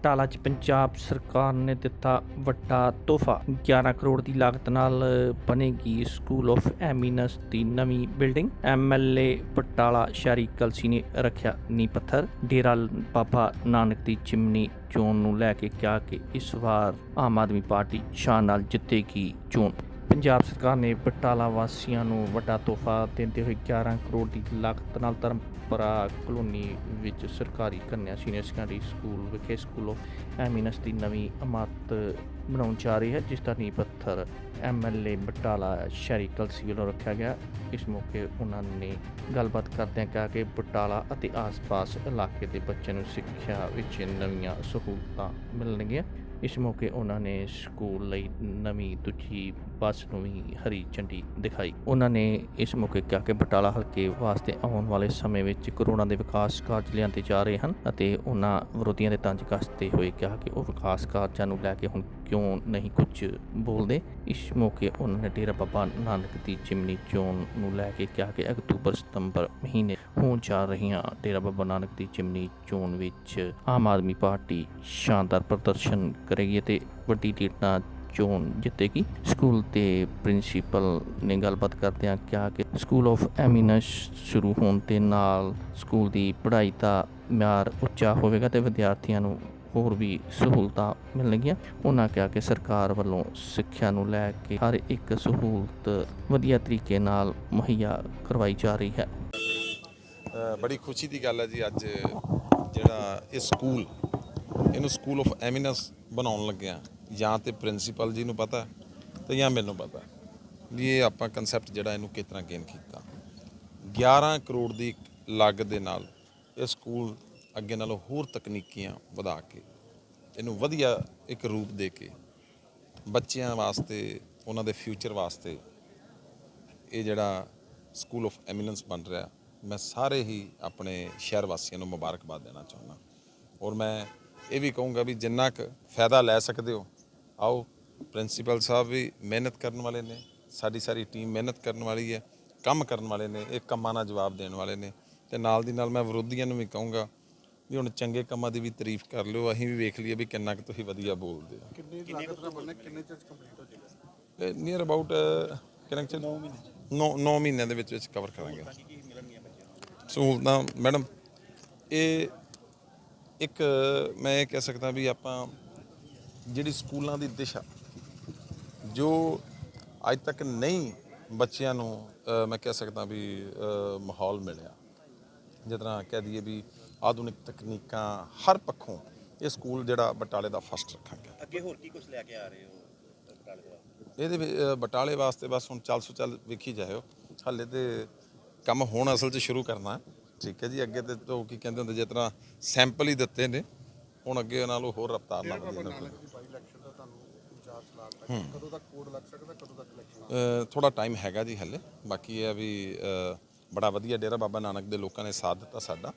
ਬਟਾਲਾ 'ਚ ਪੰਜਾਬ ਸਰਕਾਰ ਨੇ ਦਿੱਤਾ ਵੱਡਾ ਤੋਹਫਾ। 11 ਕਰੋੜ ਦੀ ਲਾਗਤ ਨਾਲ ਬਣੇਗੀ ਸਕੂਲ ਆਫ ਐਮੀਨਸ ਦੀ ਨਵੀਂ ਬਿਲਡਿੰਗ ਐਮਐਲਏ ਬਟਾਲਾ ਸ਼ਹਿਰੀ ਕਲਸੀ ਨੇ ਰੱਖਿਆ ਨੀ ਪੱਥਰ। ਡੇਰਾ ਬਾਬਾ ਨਾਨਕ ਦੀ ਚਿਮਨੀ ਚੋਣ ਨੂੰ ਲੈ ਕੇ ਕਿਹਾ ਕਿ ਇਸ ਵਾਰ ਆਮ ਆਦਮੀ ਪਾਰਟੀ ਸ਼ਾਨ ਨਾਲ ਜਿੱਤੇਗੀ ਚੋਣ। ਪੰਜਾਬ ਸਰਕਾਰ ਨੇ ਬਟਾਲਾ ਵਾਸੀਆਂ ਨੂੰ ਵੱਡਾ ਤੋਹਫਾ ਦਿੰਦੇ ਹੋਏ 11 ਕਰੋੜ ਦੀ ਲਾਗਤ ਨਾਲ ਧਰਮ ਧਰਮਪੁਰਾ ਕਲੋਨੀ ਵਿੱਚ ਸਰਕਾਰੀ ਕੰਨਿਆ ਸੀਨੀਅਰ ਸੈਕੰਡਰੀ ਸਕੂਲ ਵਿਖੇ ਸਕੂਲ ਆਫ ਐਮੀਨਸ ਦੀ ਨਵੀਂ ਇਮਾਰਤ ਬਣਾਉਣ ਜਾ ਰਹੀ ਹੈ, ਜਿਸ ਦਾ ਨੀਂਹ ਪੱਥਰ ਐਮਐਲਏ ਬਟਾਲਾ ਸ਼ਹਿਰੀ ਕਲਸੀ ਵੱਲੋਂ ਰੱਖਿਆ ਗਿਆ। ਇਸ ਮੌਕੇ ਉਹਨਾਂ ਨੇ ਗੱਲਬਾਤ ਕਰਦਿਆਂ ਕਿਹਾ ਕਿ ਬਟਾਲਾ ਅਤੇ ਆਸ-ਪਾਸ ਇਲਾਕੇ ਦੇ ਬੱਚਿਆਂ ਨੂੰ ਸਿੱਖਿਆ ਵਿੱਚ ਨਵੀਆਂ ਸਹੂਲਤਾਂ ਮਿਲਣਗੀਆਂ। ਇਸ ਮੌਕੇ ਉਹਨਾਂ ਨੇ ਸਕੂਲ ਲਈ ਨਵੀਂ ਦੂਜੀ ਬੱਸ ਨੂੰ ਵੀ ਹਰੀ ਝੰਡੀ ਦਿਖਾਈ। ਉਹਨਾਂ ਨੇ ਇਸ ਮੌਕੇ ਕਿਹਾ ਕਿ ਬਟਾਲਾ ਹਲਕੇ ਵਾਸਤੇ ਆਉਣ ਵਾਲੇ ਸਮੇਂ ਵਿੱਚ ਕਰੋੜਾਂ ਦੇ ਵਿਕਾਸ ਕਾਰਜ ਲਿਆਂਦੇ ਜਾ ਰਹੇ ਹਨ ਅਤੇ ਉਹਨਾਂ ਵਿਰੋਧੀਆਂ ਦੇ ਤੰਜ ਕੱਸਦੇ ਹੋਏ ਕਿਹਾ ਕਿ ਉਹ ਵਿਕਾਸ ਕਾਰਜਾਂ ਨੂੰ ਲੈ ਕੇ ਹੁਣ ਕਿਉਂ ਨਹੀਂ ਕੁਝ ਬੋਲਦੇ। ਇਸ ਮੌਕੇ ਉਹਨਾਂ ਨੇ ਡੇਰਾ ਬਾਬਾ ਨਾਨਕ ਦੀ ਜਿਮਨੀ ਚੋਣ ਨੂੰ ਲੈ ਕੇ ਕਿਹਾ ਕਿ ਅਕਤੂਬਰ ਸਤੰਬਰ ਮਹੀਨੇ ਹੋਣ ਜਾ ਰਹੀਆਂ ਡੇਰਾ ਬਾਬਾ ਨਾਨਕ ਦੀ ਜਿਮਨੀ ਚੋਣ ਵਿੱਚ ਆਮ ਆਦਮੀ ਪਾਰਟੀ ਸ਼ਾਨਦਾਰ ਪ੍ਰਦਰਸ਼ਨ ਕਰੇਗੀ ਅਤੇ ਵੱਡੀ ਲੀਡ ਨਾਲ ਚੋਣ ਜਿੱਤੇਗੀ। ਸਕੂਲ ਦੇ ਪ੍ਰਿੰਸੀਪਲ ਨੇ ਗੱਲਬਾਤ ਕਰਦਿਆਂ ਕਿਹਾ ਕਿ ਸਕੂਲ ਆਫ ਐਮੀਨਸ ਸ਼ੁਰੂ ਹੋਣ ਦੇ ਨਾਲ ਸਕੂਲ ਦੀ ਪੜ੍ਹਾਈ ਦਾ ਮਿਆਰ ਉੱਚਾ ਹੋਵੇਗਾ ਤੇ ਵਿਦਿਆਰਥੀਆਂ ਨੂੰ ਹੋਰ ਵੀ ਸਹੂਲਤਾਂ ਮਿਲਣਗੀਆਂ। ਉਹਨਾਂ ਕਿਹਾ ਕਿ ਸਰਕਾਰ ਵੱਲੋਂ ਸਿੱਖਿਆ ਨੂੰ ਲੈ ਕੇ ਹਰ ਇੱਕ ਸਹੂਲਤ ਵਧੀਆ ਤਰੀਕੇ ਨਾਲ ਮੁਹੱਈਆ ਕਰਵਾਈ ਜਾ ਰਹੀ ਹੈ। ਬੜੀ ਖੁਸ਼ੀ ਦੀ ਗੱਲ ਹੈ ਜੀ ਅੱਜ ਜਿਹੜਾ ਇਹ ਸਕੂਲ, ਇਹਨੂੰ ਸਕੂਲ ਆਫ ਐਮੀਨੈਂਸ ਬਣਾਉਣ ਲੱਗਿਆ। ਜਾਂ ਤੇ ਪ੍ਰਿੰਸੀਪਲ ਜੀ ਨੂੰ ਪਤਾ ਤੇ ਜਾਂ ਮੈਨੂੰ ਪਤਾ ਵੀ ਇਹ ਆਪਾਂ ਕਨਸੈਪਟ ਜਿਹੜਾ ਇਹਨੂੰ ਕਿਸ ਤਰ੍ਹਾਂ ਗੇਨ ਕੀਤਾ। 11 ਕਰੋੜ ਦੀ ਲਾਗਤ ਦੇ ਨਾਲ ਇਹ ਸਕੂਲ ਅੱਗੇ ਨਾਲੋਂ ਹੋਰ ਤਕਨੀਕੀਆਂ ਵਧਾ ਕੇ, ਇਹਨੂੰ ਵਧੀਆ ਇੱਕ ਰੂਪ ਦੇ ਕੇ ਬੱਚਿਆਂ ਵਾਸਤੇ, ਉਹਨਾਂ ਦੇ ਫਿਊਚਰ ਵਾਸਤੇ ਇਹ ਜਿਹੜਾ ਸਕੂਲ ਆਫ ਐਮੀਨੈਂਸ ਬਣ ਰਿਹਾ, ਮੈਂ ਸਾਰੇ ਹੀ ਆਪਣੇ ਸ਼ਹਿਰ ਵਾਸੀਆਂ ਨੂੰ ਮੁਬਾਰਕਬਾਦ ਦੇਣਾ ਚਾਹੁੰਦਾ। ਔਰ ਮੈਂ ਇਹ ਵੀ ਕਹੂੰਗਾ ਵੀ ਜਿੰਨਾ ਕੁ ਫਾਇਦਾ ਲੈ ਸਕਦੇ ਹੋ ਆਓ ਪ੍ਰਿੰਸੀਪਲ ਸਾਹਿਬ ਵੀ ਮਿਹਨਤ ਕਰਨ ਵਾਲੇ ਨੇ ਸਾਡੀ ਸਾਰੀ ਟੀਮ ਮਿਹਨਤ ਕਰਨ ਵਾਲੀ ਹੈ ਕੰਮ ਕਰਨ ਵਾਲੇ ਨੇ ਇਹ ਕੰਮਾਂ ਦਾ ਜਵਾਬ ਦੇਣ ਵਾਲੇ ਨੇ ਤੇ ਨਾਲ ਦੀ ਨਾਲ ਮੈਂ ਵਿਰੋਧੀਆਂ ਨੂੰ ਵੀ ਕਹੂੰਗਾ ਵੀ ਹੁਣ ਚੰਗੇ ਕੰਮਾਂ ਦੀ ਵੀ ਤਾਰੀਫ ਕਰ ਲਿਓ ਅਸੀਂ ਵੀ ਵੇਖ ਲਈਏ ਵੀ ਕਿੰਨਾ ਕੁ ਤੁਸੀਂ ਵਧੀਆ ਬੋਲਦੇ ਹੋ। ਕਿੰਨੀ ਲਾਗਤ ਨਾਲ ਬਣਨਾ ਕਿੰਨੇ ਚ ਕੰਪਲੀਟ ਹੋ ਜਾਏਗਾ? ਨੀਅਰ ਅਬਾਊਟ ਕਿੰਨਾ ਚਿਰ 9 ਮਹੀਨੇ 9 9 ਮਹੀਨਿਆਂ ਦੇ ਵਿੱਚ ਵਿੱਚ ਕਵਰ ਕਰਾਂਗੇ। ਸਹੂਲਤਾਂ ਮੈਡਮ ਇਹ ਇੱਕ ਮੈਂ ਇਹ ਕਹਿ ਸਕਦਾ ਵੀ ਆਪਾਂ ਜਿਹੜੀ ਸਕੂਲਾਂ ਦੀ ਦਿਸ਼ਾ ਜੋ ਅੱਜ ਤੱਕ ਨਹੀਂ ਬੱਚਿਆਂ ਨੂੰ ਮੈਂ ਕਹਿ ਸਕਦਾ ਵੀ ਮਾਹੌਲ ਮਿਲਿਆ। ਜਿਸ ਤਰ੍ਹਾਂ ਕਹਿ ਦਈਏ ਵੀ ਆਧੁਨਿਕ ਤਕਨੀਕਾਂ ਹਰ ਪੱਖੋਂ ਇਹ ਸਕੂਲ ਜਿਹੜਾ ਬਟਾਲੇ ਦਾ ਫਸਟ ਰੱਖਾਂਗੇ। ਅੱਗੇ ਹੋਰ ਕੀ ਕੁਝ ਲੈ ਕੇ ਆ ਰਹੇ ਹੋ ਬਟਾਲੇ ਦਾ? ਇਹਦੇ ਬਟਾਲੇ ਵਾਸਤੇ ਬਸ ਹੁਣ ਚੱਲ ਸੋ ਚੱਲ ਵੇਖੀ ਜਾਇਓ। ਹਾਲੇ ਤੇ ਕੰਮ ਹੁਣ ਅਸਲ 'ਚ ਸ਼ੁਰੂ ਕਰਨਾ। ਠੀਕ ਹੈ ਜੀ ਅੱਗੇ ਤੇ ਤੋਂ ਕੀ ਕਹਿੰਦੇ ਹੁੰਦੇ ਜਿਸ ਤਰ੍ਹਾਂ ਸੈਂਪਲ ਹੀ ਦਿੱਤੇ ਨੇ ਹੁਣ ਅੱਗੇ ਨਾਲੋਂ ਹੋਰ ਰਫਤਾਰ ਨਾਲ ਬਾਬਾ ਵਧੀਆ ਨਾਨਕ ਦੀ ਬਾਈ ਇਲੈਕਸ਼ਨ ਦਾ ਤੁਹਾਨੂੰ ਵਿਚਾਰ ਚਲਾ ਤੱਕ ਕਦੋਂ ਤੱਕ ਕੋਡ ਲੱਗ ਸਕਦਾ ਕਦੋਂ ਤੱਕ ਇਲੈਕਸ਼ਨ ਥੋੜਾ ਟਾਈਮ ਹੈਗਾ ਜੀ ਹਲੇ। ਬਾਕੀ ਇਹ ਆ ਵੀ ਬੜਾ ਵਧੀਆ ਡੇਰਾ ਬਾਬਾ ਨਾਨਕ ਦੇ ਲੋਕਾਂ ਨੇ ਸਾਥ ਦਿੱਤਾ ਸਾਡਾ।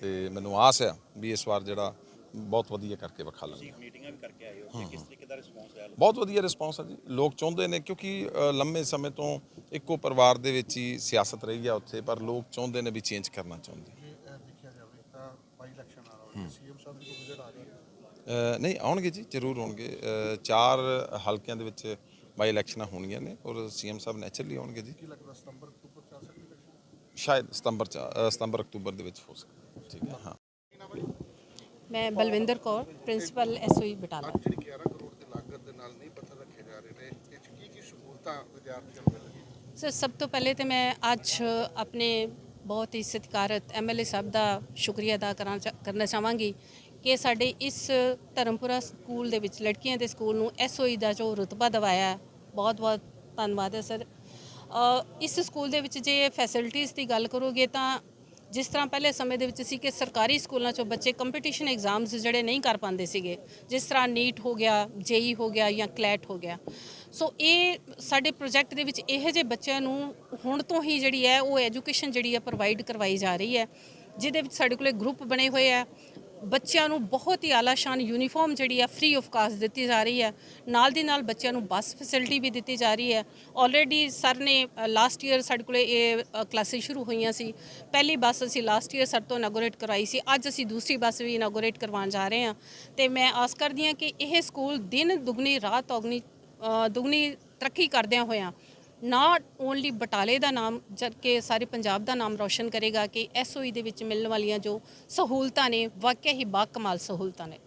ਤੇ ਮੈਨੂੰ ਆਸ ਆ ਵੀ ਇਸ ਵਾਰ ਜਿਹੜਾ ਬਹੁਤ ਵਧੀਆ ਕਰਕੇ ਵਿਖਾ ਲਾਂਗੇ। ਮੀਟਿੰਗਾਂ ਵੀ ਕਰਕੇ ਆਏ ਹੋ ਤੇ ਕਿਸ ਤਰੀਕੇ ਦਾ ਰਿਸਪੌਂਸ ਆਇਆ ਬਹੁਤ ਵਧੀਆ ਰਿਸਪੌਂਸ ਹੈ ਜੀ। ਲੋਕ ਚਾਹੁੰਦੇ ਨੇ ਕਿਉਂਕਿ ਲੰਮੇ ਸਮੇਂ ਤੋਂ ਇੱਕੋ ਪਰਿਵਾਰ ਦੇ ਵਿੱਚ ਹੀ ਸਿਆਸਤ ਰਹੀ ਆ ਉੱਥੇ ਪਰ ਲੋਕ ਚਾਹੁੰਦੇ ਨੇ ਵੀ ਚੇਂਜ ਕਰਨਾ ਚਾਹੁੰਦੇ ਇਹ ਦੇਖਿਆ ਜਾਵੇ ਤਾਂ ਬਾਈ ਇਲੈਕਸ਼ਨ ਆ ਰਿਹਾ ਸੀਐਮ ਸਾਹਿਬ ਦੀ ਵਿਜ਼ਿਟ ਆ ਰਹੀ ਹੈ? ਨਹੀਂ ਆਉਣਗੇ ਜੀ ਜ਼ਰੂਰ ਆਉਣਗੇ। ਚਾਰ ਹਲਕਿਆਂ ਦੇ ਵਿੱਚ ਬਾਈ ਇਲੈਕਸ਼ਨਾਂ ਹੋਣੀਆਂ ਨੇ ਔਰ ਸੀਐਮ ਸਾਹਿਬ ਨੈਚੁਰਲੀ ਆਉਣਗੇ ਜੀ। ਕੀ ਲੱਗਦਾ ਸਤੰਬਰ ਅਕਤੂਬਰ ਚ ਆ ਸਕਦੀ ਇਲੈਕਸ਼ਨ? ਸ਼ਾਇਦ ਸਤੰਬਰ ਚ ਸਤੰਬਰ ਅਕਤੂਬਰ ਦੇ ਵਿੱਚ ਹੋ ਸਕਦਾ ਠੀਕ ਹੈ ਹਾਂ। ਮੈਂ ਬਲਵਿੰਦਰ ਕੌਰ ਪ੍ਰਿੰਸੀਪਲ ਐਸਓਈ ਬਟਾਲਾ। ਅੱਜ ਜਿਹੜੀ 11 ਕਰੋੜ ਦੀ ਲਾਗਤ ਦੇ ਨਾਲ ਨਹੀਂ ਪੱਥਰ ਰੱਖੇ ਜਾ ਰਹੇ ਨੇ ਇਹ ਕੀ ਕੀ ਸਹੂਲਤਾਂ ਵਿਦਿਆਰਥੀਆਂ ਨੂੰ ਮਿਲਣਗੀਆਂ? ਸਰ ਸਭ ਤੋਂ ਪਹਿਲੇ ਤੇ ਮੈਂ ਅੱਜ ਆਪਣੇ ਬਹੁਤ ਹੀ ਸਤਿਕਾਰਤ ਐਮਐਲਏ ਸਾਹਿਬ ਦਾ ਸ਼ੁਕਰੀਆ ਅਦਾ ਕਰਾਂ ਚਾ- ਕਰਨਾ ਚਾਹਾਂਗੀ ਕਿ ਸਾਡੇ ਇਸ ਧਰਮਪੁਰਾ ਸਕੂਲ ਦੇ ਵਿੱਚ ਲੜਕੀਆਂ ਦੇ ਸਕੂਲ ਨੂੰ ਐਸਓਈ ਦਾ ਜੋ ਰੁਤਬਾ ਦਵਾਇਆ ਬਹੁਤ ਬਹੁਤ ਧੰਨਵਾਦ ਹੈ ਸਰ। ਇਸ ਸਕੂਲ ਦੇ ਵਿੱਚ ਜੇ ਫੈਸਿਲਿਟੀਆਂ ਦੀ ਗੱਲ ਕਰੋਗੇ ਤਾਂ ਜਿਸ ਤਰ੍ਹਾਂ ਪਹਿਲੇ ਸਮੇਂ ਦੇ ਵਿੱਚ ਸੀ ਕਿ ਸਰਕਾਰੀ ਸਕੂਲਾਂ 'ਚੋਂ ਬੱਚੇ ਕੰਪੀਟੀਸ਼ਨ ਐਗਜ਼ਾਮਸ ਜਿਹੜੇ ਨਹੀਂ ਕਰ ਪਾਉਂਦੇ ਸੀਗੇ, ਜਿਸ ਤਰ੍ਹਾਂ ਨੀਟ ਹੋ ਗਿਆ ਜੇਈ ਹੋ ਗਿਆ ਜਾਂ ਕਲੈਟ ਹੋ ਗਿਆ। ਸੋ ਇਹ ਸਾਡੇ ਪ੍ਰੋਜੈਕਟ ਦੇ ਵਿੱਚ ਇਹੋ ਜਿਹੇ ਬੱਚਿਆਂ ਨੂੰ ਹੁਣ ਤੋਂ ਹੀ ਜਿਹੜੀ ਹੈ, ਉਹ ਐਜੂਕੇਸ਼ਨ ਜਿਹੜੀ ਹੈ ਪ੍ਰੋਵਾਈਡ ਕਰਵਾਈ ਜਾ ਰਹੀ ਹੈ, ਜਿਹਦੇ ਵਿੱਚ ਸਾਡੇ ਕੋਲੇ ਗਰੁੱਪ ਬਣੇ ਹੋਏ ਆ ਬੱਚਿਆਂ ਨੂੰ ਬਹੁਤ ਹੀ ਆਲਾਸ਼ਾਨ ਯੂਨੀਫਾਰਮ ਜਿਹੜੀ ਹੈ ਫ੍ਰੀ ਆਫ ਕਾਸਟ ਦਿੱਤੀ ਜਾ ਰਹੀ ਹੈ। ਨਾਲ ਦੀ ਨਾਲ ਬੱਚਿਆਂ ਨੂੰ ਬੱਸ ਫੈਸਿਲਿਟੀ ਵੀ ਦਿੱਤੀ ਜਾ ਰਹੀ ਹੈ। ਆਲਰੇਡੀ ਸਰ ਨੇ ਲਾਸਟ ਈਅਰ ਸਾਡੇ ਕੋਲੇ ਇਹ ਕਲਾਸਿਸ ਸ਼ੁਰੂ ਹੋਈਆਂ ਸੀ। ਪਹਿਲੀ ਬੱਸ ਅਸੀਂ ਲਾਸਟ ਈਅਰ ਸਰ ਤੋਂ ਇਨਾਗੋਰੇਟ ਕਰਵਾਈ ਸੀ। ਅੱਜ ਅਸੀਂ ਦੂਸਰੀ ਬੱਸ ਵੀ ਇਨਾਗੋਰੇਟ ਕਰਵਾਉਣ ਜਾ ਰਹੇ ਹਾਂ। ਤੇ ਮੈਂ ਆਸ ਕਰਦੀ ਹਾਂ ਕਿ ਇਹ ਸਕੂਲ ਦਿਨ ਦੁਗਣੀ ਰਾਤ ਔਗਣੀ ਅ, ਦੁਗਣੀ ਤਰੱਕੀ ਕਰਦਿਆਂ ਹੋਇਆਂ ਨਾਟ ਓਨਲੀ ਬਟਾਲੇ ਦਾ ਨਾਮ, ਜਦਕਿ ਸਾਰੇ ਪੰਜਾਬ ਦਾ ਨਾਮ ਰੌਸ਼ਨ ਕਰੇਗਾ ਕਿ ਐਸਓਈ ਦੇ ਵਿੱਚ ਮਿਲਣ ਵਾਲੀਆਂ ਜੋ ਸਹੂਲਤਾਂ ਨੇ, ਵਾਕਿਆ ਹੀ ਬਾ ਕਮਾਲ ਸਹੂਲਤਾਂ ਨੇ।